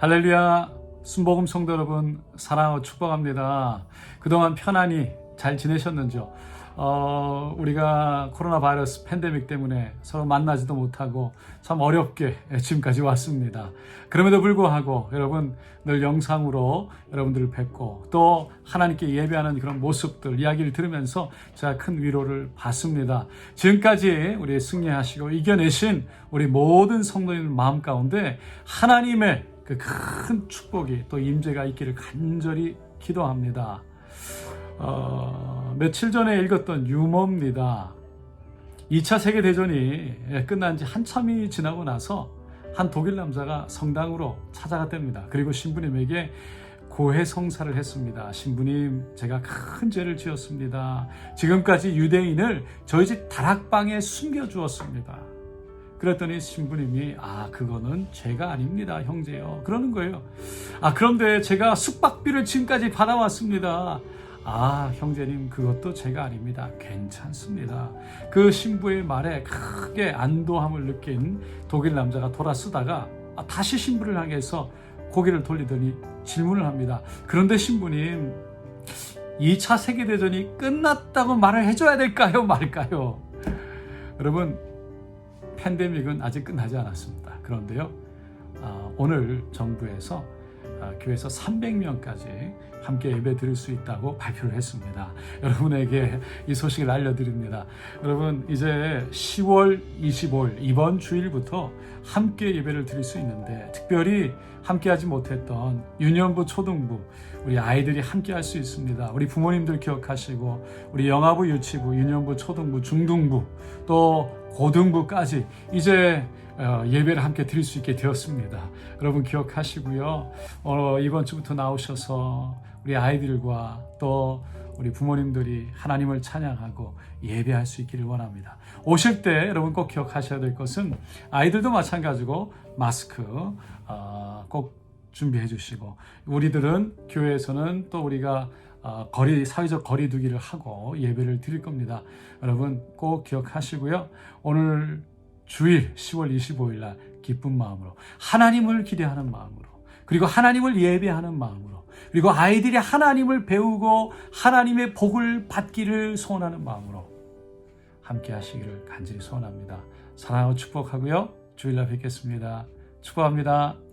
할렐루야 순복음 성도 여러분 사랑하고 축복합니다. 그동안 편안히 잘 지내셨는지요? 어, 우리가 코로나 바이러스 팬데믹 때문에 서로 만나지도 못하고 참 어렵게 지금까지 왔습니다. 그럼에도 불구하고 여러분 늘 영상으로 여러분들을 뵙고 또 하나님께 예배하는 그런 모습들 이야기를 들으면서 제가 큰 위로를 받습니다. 지금까지 우리 승리하시고 이겨내신 우리 모든 성도님 마음 가운데 하나님의 그 큰 축복이 또 임재가 있기를 간절히 기도합니다. 어, 며칠 전에 읽었던 유머입니다. 2차 세계대전이 끝난 지 한참이 지나고 나서 한 독일 남자가 성당으로 찾아갔답니다. 그리고 신부님에게 고해 성사를 했습니다. 신부님, 제가 큰 죄를 지었습니다. 지금까지 유대인을 저희 집 다락방에 숨겨주었습니다. 그랬더니 신부님이 아 그거는 죄가 아닙니다 형제요 그러는 거예요. 아 그런데 제가 숙박비를 지금까지 받아왔습니다. 아 형제님 그것도 죄가 아닙니다. 괜찮습니다. 그 신부의 말에 크게 안도함을 느낀 독일 남자가 돌아서다가 아, 다시 신부를 향해 서 고개를 돌리더니 질문을 합니다. 그런데 신부님 2차 세계대전이 끝났다고 말을 해줘야 될까요? 말까요? 여러분 팬데믹은 아직 끝나지 않았습니다. 그런데요, 아, 오늘 정부에서 아, 교회에서 300명까지 함께 예배 드릴 수 있다고 발표를 했습니다. 여러분에게 이 소식을 알려드립니다. 여러분, 이제 10월 25일, 이번 주일부터 함께 예배를 드릴 수 있는데, 특별히 함께하지 못했던 유년부, 초등부, 우리 아이들이 함께 할 수 있습니다. 우리 부모님들 기억하시고, 우리 영아부, 유치부, 유년부, 초등부, 중등부, 또 고등부까지 이제 어, 예배를 함께 드릴 수 있게 되었습니다. 여러분 기억하시고요. 어, 이번 주부터 나오셔서 우리 아이들과 또 우리 부모님들이 하나님을 찬양하고 예배할 수 있기를 원합니다. 오실 때 여러분 꼭 기억하셔야 될 것은 아이들도 마찬가지고 마스크 어, 꼭 준비해 주시고 우리들은 교회에서는 또 우리가 어, 거리 사회적 거리두기를 하고 예배를 드릴 겁니다. 여러분 꼭 기억하시고요. 오늘 주일 10월 25일 날 기쁜 마음으로 하나님을 기대하는 마음으로 그리고 하나님을 예배하는 마음으로 그리고 아이들이 하나님을 배우고 하나님의 복을 받기를 소원하는 마음으로 함께 하시기를 간절히 소원합니다. 사랑하고 축복하고요. 주일날 뵙겠습니다. 축복합니다.